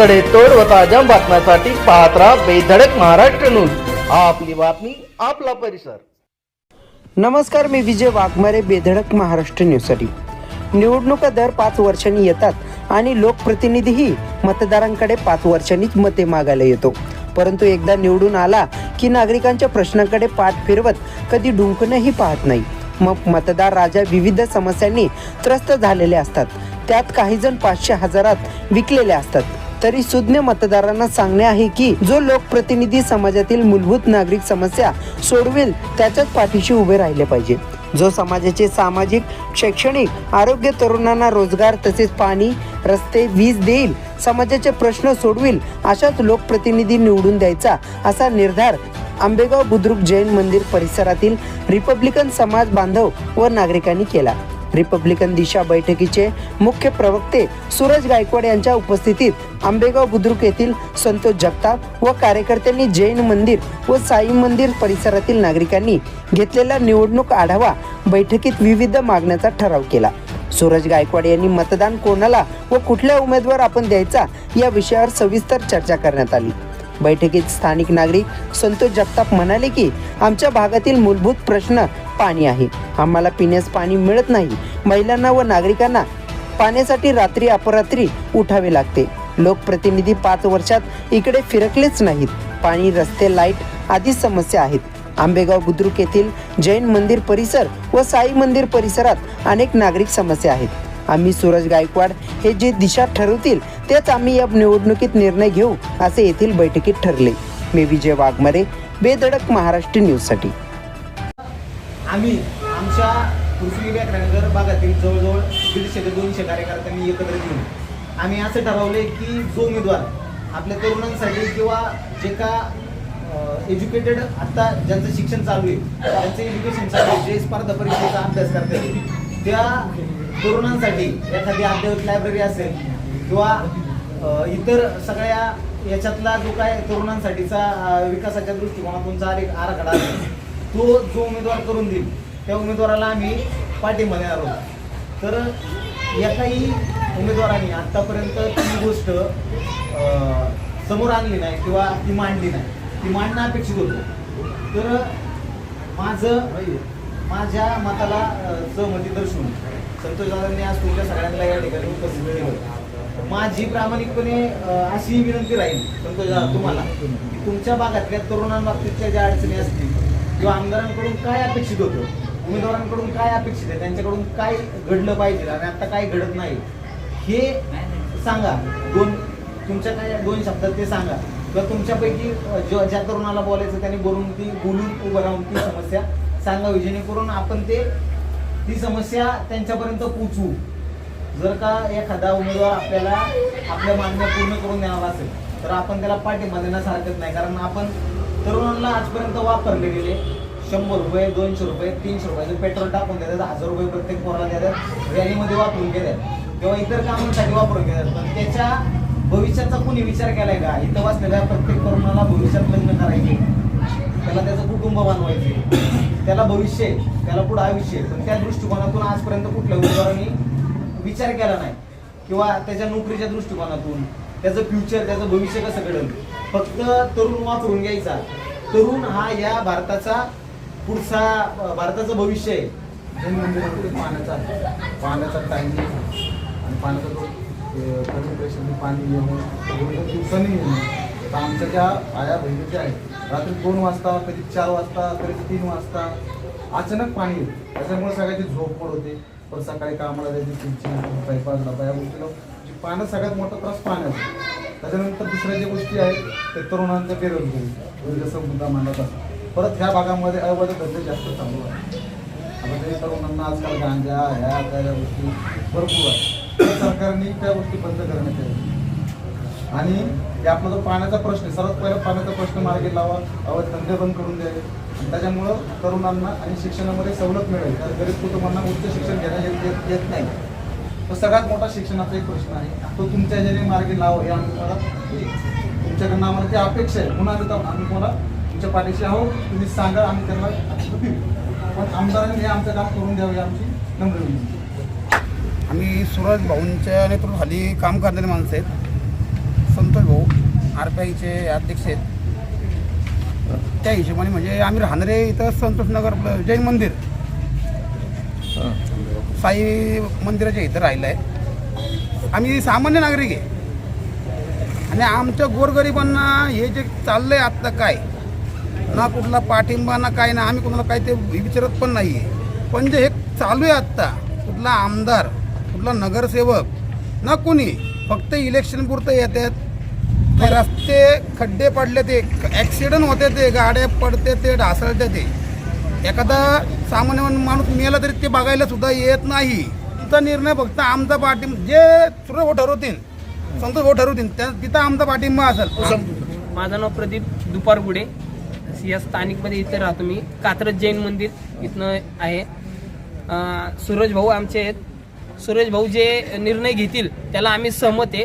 सडेतोड व ताज्या बातम्यांसाठी पाहत राहा बेधडक महाराष्ट्र न्यूज. आपली बातमी आपला परिसर. नमस्कार मी विजय वाघमारे बेधडक महाराष्ट्र न्यूजसाठी. निवडणुका दर पाच वर्षांनी येतात आणि लोकप्रतिनिधीही मतदारांकडे पाच वर्षांनीच मते मागायला येतो. परंतु एकदा निवडून आला की नागरिकांच्या प्रश्नांकडे पाठ फिरवत कधी डुंकणंही पाहत नाही. मग मतदार राजा विविध समस्यांनी त्रस्त झालेले असतात. त्यात काही जण पाचशे हजारात विकलेले असतात. तरी सुज्ञ मतदारांना सांगणे आहे की जो लोकप्रतिनिधी समाजातील मूलभूत नागरिक समस्या सोडवेल त्याच्याच पाठीशी उभे राहिले पाहिजे. जो समाजाचे सामाजिक शैक्षणिक आरोग्य तरुणांना रोजगार तसेच पाणी रस्ते वीज देईल समाजाचे प्रश्न सोडविल अशाच लोकप्रतिनिधी निवडून द्यायचा असा निर्धार आंबेगाव बुद्रुक जैन मंदिर परिसरातील रिपब्लिकन समाज बांधव व नागरिकांनी केला. रिपब्लिकन दिशा बैठकीचे मुख्य प्रवक्ते सूरज गायकवाड यांच्या उपस्थितीत आंबेगाव बुद्रुक येथील संतोष जगताप व कार्यकर्त्यांनी जैन मंदिर व साई मंदिर परिसरातील नागरिकांनी घेतलेला निवडणूक आढावा बैठकीत विविध मागण्याचा ठराव केला. सूरज गायकवाड यांनी मतदान कोणाला व कुठल्या उमेदवार आपण द्यायचा या विषयावर सविस्तर चर्चा करण्यात आली. बैठकीत स्थानिक नागरिक संतोष जगताप म्हणाले की आमच्या भागातील मूलभूत प्रश्न पाणी आहे. आम्हाला पिण्यास पाणी मिळत नाही. महिलांना व नागरिकांना पाण्यासाठी रात्री अपरात्री उठावे लागते. लोकप्रतिनिधी पाच वर्षात इकडे फिरकलेच नाहीत. पाणी रस्ते लाइट आदी समस्या आहेत. आंबेगाव बुद्रुक येथील जैन मंदिर परिसर व साई मंदिर परिसरात अनेक नागरिक समस्या आहेत. आम्ही सूरज गायकवाड हे जे दिशा ठरवतील तेच आम्ही या निवडणुकीत निर्णय घेऊ असे येथील बैठकीत ठरले. मी विजय वाघमारे बेधडक महाराष्ट्र न्यूजसाठी. आम्ही आमच्या पृथ्वी व्याकरणगर भागातील जवळजवळ दीडशे ते दोनशे कार्यकर्त्यांनी एकत्र येऊन आम्ही असं ठरवले की जो उमेदवार आपल्या तरुणांसाठी किंवा जे का एज्युकेटेड आत्ता ज्यांचं शिक्षण चालू आहे त्यांचं एज्युकेशन चालू आहे जे स्पर्धा परीक्षेचा अभ्यास करतात त्या तरुणांसाठी एखादी अद्ययावत लायब्ररी असेल किंवा इतर सगळ्या याच्यातला जो काय तरुणांसाठीचा विकासाच्या दृष्टिकोनातूनचा आराखडा असेल तो जो उमेदवार करून देईल त्या उमेदवाराला आम्ही पाठिंबा देणार आहोत. तर एकाही उमेदवाराने आत्तापर्यंत ती गोष्ट समोर आणली नाही किंवा ती मांडली नाही. ती मांडणं अपेक्षित होतं. तर माझं माझ्या मताला सहमती दर्शवून संतोष दादांनी आज तुमच्या सगळ्यांना या ठिकाणी उपस्थित केलं. माझी प्रामाणिकपणे अशी विनंती राहील संतोष दादा तुम्हाला की तुमच्या भागातल्या तरुणांबाबतीतच्या ज्या अडचणी असतील किंवा आमदारांकडून काय अपेक्षित होतं? उमेदवारांकडून काय अपेक्षित आहे? त्यांच्याकडून काय घडलं पाहिजे? आणि आता काय घडत नाही? हे सांगा. दोन तुमच्या काय दोन शब्दात ते सांगा. किंवा तुमच्यापैकी जो ज्या तरुणाला बोलायचं त्याने बोलून ती बोलून उभं राहून ती समस्या सांगावी. जेणेकरून आपण ते ती समस्या त्यांच्यापर्यंत पोचवू जर का एखादा उमेदवार आपल्याला आपल्या मागण्या पूर्ण करून द्यावा असेल तर आपण त्याला पाठिंबा देण्यास हरकत नाही. कारण आपण तरुणांना आजपर्यंत वापरले गेले शंभर रुपये दोनशे रुपये तीनशे रुपयाचं पेट्रोल टाकून देतात हजार रुपये प्रत्येक पोराला देतात रॅलीमध्ये वापरून घेतात. किंवा इतर कामांसाठी वापरून घेतात. पण त्याच्या भविष्याचा कुणी विचार केलाय का? इथं वाचलेल्या प्रत्येक तरुणाला भविष्यात लग्न करायचे त्याला त्याचं कुटुंब बनवायचे त्याला भविष्य आहे, त्याला पुढे आयुष्य आहे. पण त्या दृष्टिकोनातून आजपर्यंत कुठल्या उमेदवारांनी विचार केला नाही. किंवा त्याच्या नोकरीच्या दृष्टिकोनातून त्याचं फ्युचर त्याचं भविष्य कसं घडेल? फक्त तरुण वापरून घ्यायचा. तरुण हा या भारताचा पुढचा भारताचं भविष्य आहे. पाण्याचा पाण्याचा टायमिंग आणि पाण्याचा जो कमी प्रेशरने पाणी येणं दोन दिवसांनी येणं तर आमच्या ज्या आया बहिणी ज्या आहेत रात्री दोन वाजता कधी चार वाजता कधी तीन वाजता अचानक पाणी येतं. त्याच्यामुळे सगळ्याची झोप पड होते. पण सकाळी कामाला जायची चिंची स्वयंपाक या गोष्टीला जी पाण्यात सगळ्यात मोठा त्रास पाण्याचा. त्याच्यानंतर दुसऱ्या ज्या गोष्टी आहेत ते तरुणांचं बेरोजगारी जसं म्हणजे मुद्दा मांडत असतात. परत ह्या भागामध्ये अवैध धंदे जास्त चालू आहे आता ते तरुणांना आजकाल गांजा ह्या त्या गोष्टी भरपूर आहेत. तर सरकारने त्या गोष्टी बंद करण्यात याव्या आणि आपला जो पाण्याचा प्रश्न आहे सर्वात पहिला पाण्याचा प्रश्न मार्गी लावा अवैध धंदे बंद करून द्यावे. आणि त्याच्यामुळं तरुणांना आणि शिक्षणामध्ये सवलत मिळेल. तर गरीब कुटुंबांना उच्च शिक्षण घेण्यात येत नाही. तो सगळ्यात मोठा शिक्षणाचा एक प्रश्न आहे. तो तुमच्या ह्याच्याने मार्गी लावा हे आम्ही मला तुमच्याकडनं आम्हाला ती अपेक्षा आहे. पुन्हा एकदा आम्ही तुम्हाला तुमच्या पाठीशी आहोत. तुम्ही सांगा आम्ही त्यांना. पण आमदारांनी हे आमचं काम करून द्यावे आमची नम्र विनंती. आम्ही सुरज भाऊंच्या नेतृत्वाखाली काम करणारी माणसं आहेत. संतोष भाऊ आर पी आयचे अध्यक्ष आहेत. त्या हिशोबाने म्हणजे आम्ही राहणारे इथं संतोषनगर जैन मंदिर. साई मंदिराच्या इथं राहिलं आहे आम्ही सामान्य नागरिक आहे. आणि आमच्या गोरगरिबांना हे जे चाललं आहे आत्ता काय ना कुठला पाठिंबा ना काय ना आम्ही कुणाला काही ते विचारत पण नाही आहे पण जे हे चालू आहे आत्ता कुठला आमदार कुठला नगरसेवक ना कुणी फक्त इलेक्शन पुरतं येतात ते रस्ते खड्डे पडले ते ॲक्सिडेंट होते ते गाड्या पडते ते ढासळते ते. एखादा सामान्य माणूस मेला तरी ते बघायला सुद्धा येत नाही. तुमचा निर्णय फक्त आमचा पाठिंबा जे सुरू भाऊ ठरवतील संतोष भाऊ ठरवतील त्या तिथं आमचा पाठिंबा असेल. माझं नाव प्रदीप दुपारगुडे. या स्थानिकमध्ये इथे राहतो मी. कात्रज जैन मंदिर इथनं आहे. अं, सूरज भाऊ आमचे आहेत. सूरज भाऊ जे निर्णय घेतील त्याला आम्ही सहमत आहे.